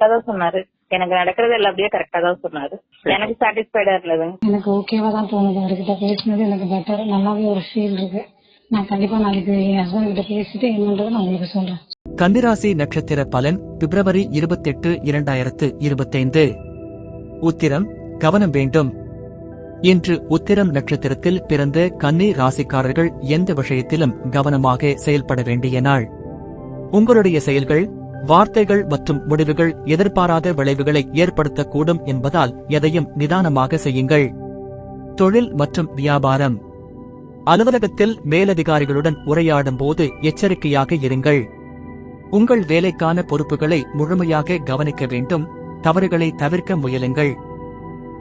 கரெக்டா தான் சொன்னாரு. எனக்கு நடக்கிறது எல்லாம் அப்படியே கரெக்டா தான் சொன்னாரு. எனக்கு சாட்டிஸ்ஃபைடா இருந்ததுங்க எனக்கு ஓகேவா தான் தோணுது. அவர்கிட்ட பேசினது எனக்கு பெட்டர் நல்லாவே ஒரு ஃபீல் இருக்கு. நான் கண்டிப்பா நாளைக்கு என் ஹஸ்பண்ட் கிட்ட பேசிட்டு என்னன்றதை நான் உங்களுக்கு சொல்றேன். கன்னிராசி நட்சத்திர பலன் பிப்ரவரி இருபத்தெட்டு இரண்டாயிரத்து இருபத்தைந்து. உத்திரம் கவனம் வேண்டும். இன்று உத்திரம் நட்சத்திரத்தில் பிறந்த கன்னி ராசிக்காரர்கள் எந்த விஷயத்திலும் கவனமாக செயல்பட வேண்டிய நாள். உங்களுடைய செயல்கள் வார்த்தைகள் மற்றும் முடிவுகள் எதிர்பாராத விளைவுகளை ஏற்படுத்தக்கூடும் என்பதால் எதையும் நிதானமாக செய்யுங்கள். தொழில் மற்றும் வியாபாரம். அலுவலகத்தில் மேலதிகாரிகளுடன் உரையாடும் போது எச்சரிக்கையாக இருங்கள். உங்கள் வேலைக்கான பொறுப்புகளை முழுமையாக கவனிக்க வேண்டும். தவறுகளை தவிர்க்க முயலுங்கள்.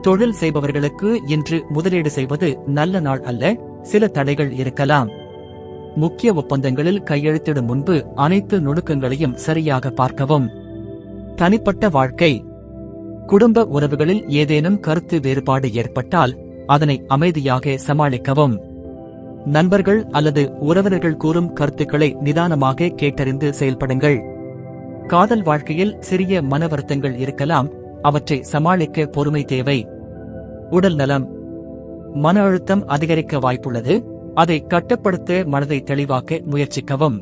தொழில் செய்பவர்களுக்கு இன்று முதலீடு செய்வது நல்ல நாள் அல்ல சில தடைகள் இருக்கலாம். முக்கிய ஒப்பந்தங்களில் கையெழுத்திடும் முன்பு அனைத்து நுணுக்கங்களையும் சரியாக பார்க்கவும். தனிப்பட்ட வாழ்க்கை. குடும்ப உறவுகளில் ஏதேனும் கருத்து வேறுபாடு ஏற்பட்டால் அதனை அமைதியாக சமாளிக்கவும். நண்பர்கள் அல்லது உறவினர்கள் கூறும் கருத்துக்களை நிதானமாக கேட்டறிந்து செயல்படுங்கள். காதல் வாழ்க்கையில் சிறிய மன வருத்தங்கள் இருக்கலாம் அவற்றை சமாளிக்க பொறுமை தேவை. உடல் நலம். மன அழுத்தம் அதிகரிக்க வாய்ப்புள்ளது. அதை கட்டுப்படுத்த மனதை தெளிவாக்க முயற்சிக்கவும்.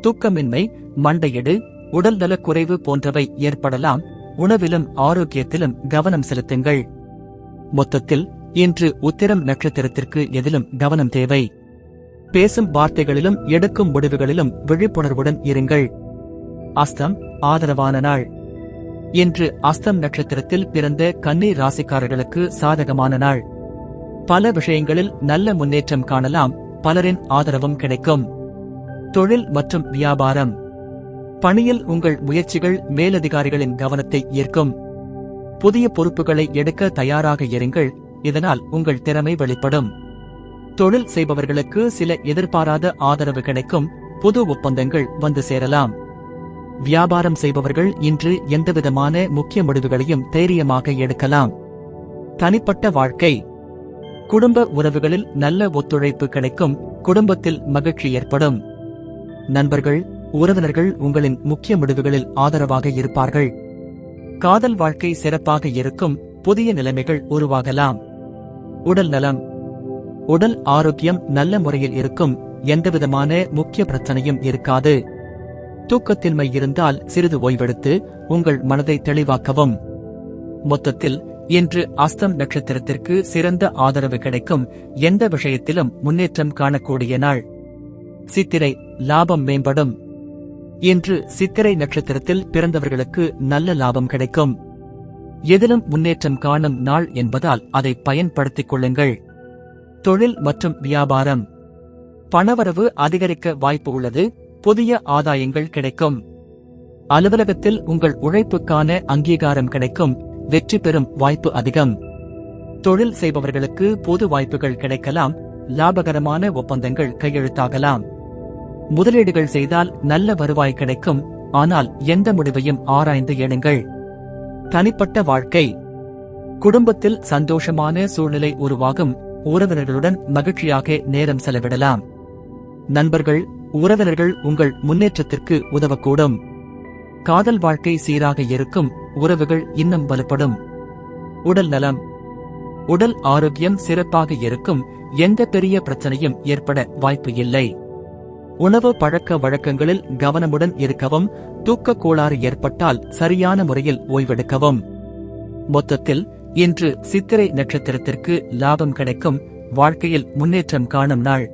தூக்கமின்மை மண்டையிடு உடல் குறைவு போன்றவை ஏற்படலாம். உணவிலும் ஆரோக்கியத்திலும் கவனம் செலுத்துங்கள். மொத்தத்தில் இன்று உத்திரம் நட்சத்திரத்திற்கு எதிலும் கவனம் தேவை. பேசும் வார்த்தைகளிலும் எடுக்கும் முடிவுகளிலும் விழிப்புணர்வுடன் இருங்கள். அஸ்தம் ஆதரவான நாள். இன்று அஸ்தம் நட்சத்திரத்தில் பிறந்த கன்னி ராசிக்காரர்களுக்கு சாதகமான நாள். பல விஷயங்களில் நல்ல முன்னேற்றம் காணலாம். பலரின் ஆதரவும் கிடைக்கும். தொழில் மற்றும் வியாபாரம். பணியில் உங்கள் முயற்சிகள் மேலதிகாரிகளின் கவனத்தை ஈர்க்கும். புதிய பொறுப்புகளை எடுக்க தயாராக இருங்கள். இதனால் உங்கள் திறமை வெளிப்படும். தொழில் செய்பவர்களுக்கு சில எதிர்பாராத ஆதரவு கிடைக்கும். புது ஒப்பந்தங்கள் வந்து சேரலாம். வியாபாரம் செய்பவர்கள் இன்று எந்தவிதமான முக்கிய முடிவுகளையும் தைரியமாக எடுக்கலாம். தனிப்பட்ட வாழ்க்கை. குடும்ப உறவுகளில் நல்ல ஒத்துழைப்பு கிடைக்கும் குடும்பத்தில் மகிழ்ச்சி ஏற்படும். நண்பர்கள் உறவினர்கள் உங்களின் முக்கிய முடிவுகளில் ஆதரவாக இருப்பார்கள். காதல் வாழ்க்கை சிறப்பாக இருக்கும் புதிய நிலைமைகள் உருவாகலாம். உடல் நலம். உடல் ஆரோக்கியம் நல்ல முறையில் இருக்கும் எந்தவிதமான முக்கிய பிரச்சனையும் இருக்காது. தூக்கத்தின்மை இருந்தால் சிறிது ஓய்வெடுத்து உங்கள் மனதை தெளிவாக்கவும். மொத்தத்தில் இன்று அஸ்தம் நட்சத்திரத்திற்கு சிறந்த ஆதரவு கிடைக்கும் எந்த விஷயத்திலும் முன்னேற்றம் காணக்கூடிய நாள். சித்திரை லாபம் மேம்படும். இன்று சித்திரை நட்சத்திரத்தில் பிறந்தவர்களுக்கு நல்ல லாபம் கிடைக்கும். எதிலும் முன்னேற்றம் காணும் நாள் என்பதால் அதை பயன்படுத்திக் கொள்ளுங்கள். தொழில் மற்றும் வியாபாரம். பணவரவு அதிகரிக்க வாய்ப்பு உள்ளது புதிய ஆதாயங்கள் கிடைக்கும். அலுவலகத்தில் உங்கள் உழைப்புக்கான அங்கீகாரம் கிடைக்கும் வெற்றி பெறும் வாய்ப்பு அதிகம். தொழில் செய்பவர்களுக்கு பொது வாய்ப்புகள் கிடைக்கலாம் லாபகரமான ஒப்பந்தங்கள் கையெழுத்தாகலாம். முதலீடுகள் செய்தால் நல்ல வருவாய் கிடைக்கும் ஆனால் எந்த முடிவையும் ஆராய்ந்து எடுங்கள் தனிப்பட்ட வாழ்க்கை. குடும்பத்தில் சந்தோஷமான சூழ்நிலை உருவாகும் உறவினர்களுடன் மகிழ்ச்சியாக நேரம் செலவிடலாம். நண்பர்கள் உறவினர்கள் உங்கள் முன்னேற்றத்திற்கு உதவக்கூடும். காதல் வாழ்க்கை சீராக இருக்கும் உறவுகள் இன்னும் வலுப்படும் உடல் நலம். உடல் ஆரோக்கியம் சிறப்பாக இருக்கும் எந்த பெரிய பிரச்சனையும் ஏற்பட வாய்ப்பு இல்லை. உணவு பழக்க வழக்கங்களில் கவனமுடன் இருக்கவும் தூக்க கோளாறு ஏற்பட்டால் சரியான முறையில் ஓய்வெடுக்கவும். மொத்தத்தில் இன்று சித்திரை நட்சத்திரத்திற்கு லாபம் கிடைக்கும் வாழ்க்கையில் முன்னேற்றம் காணும் நாள்.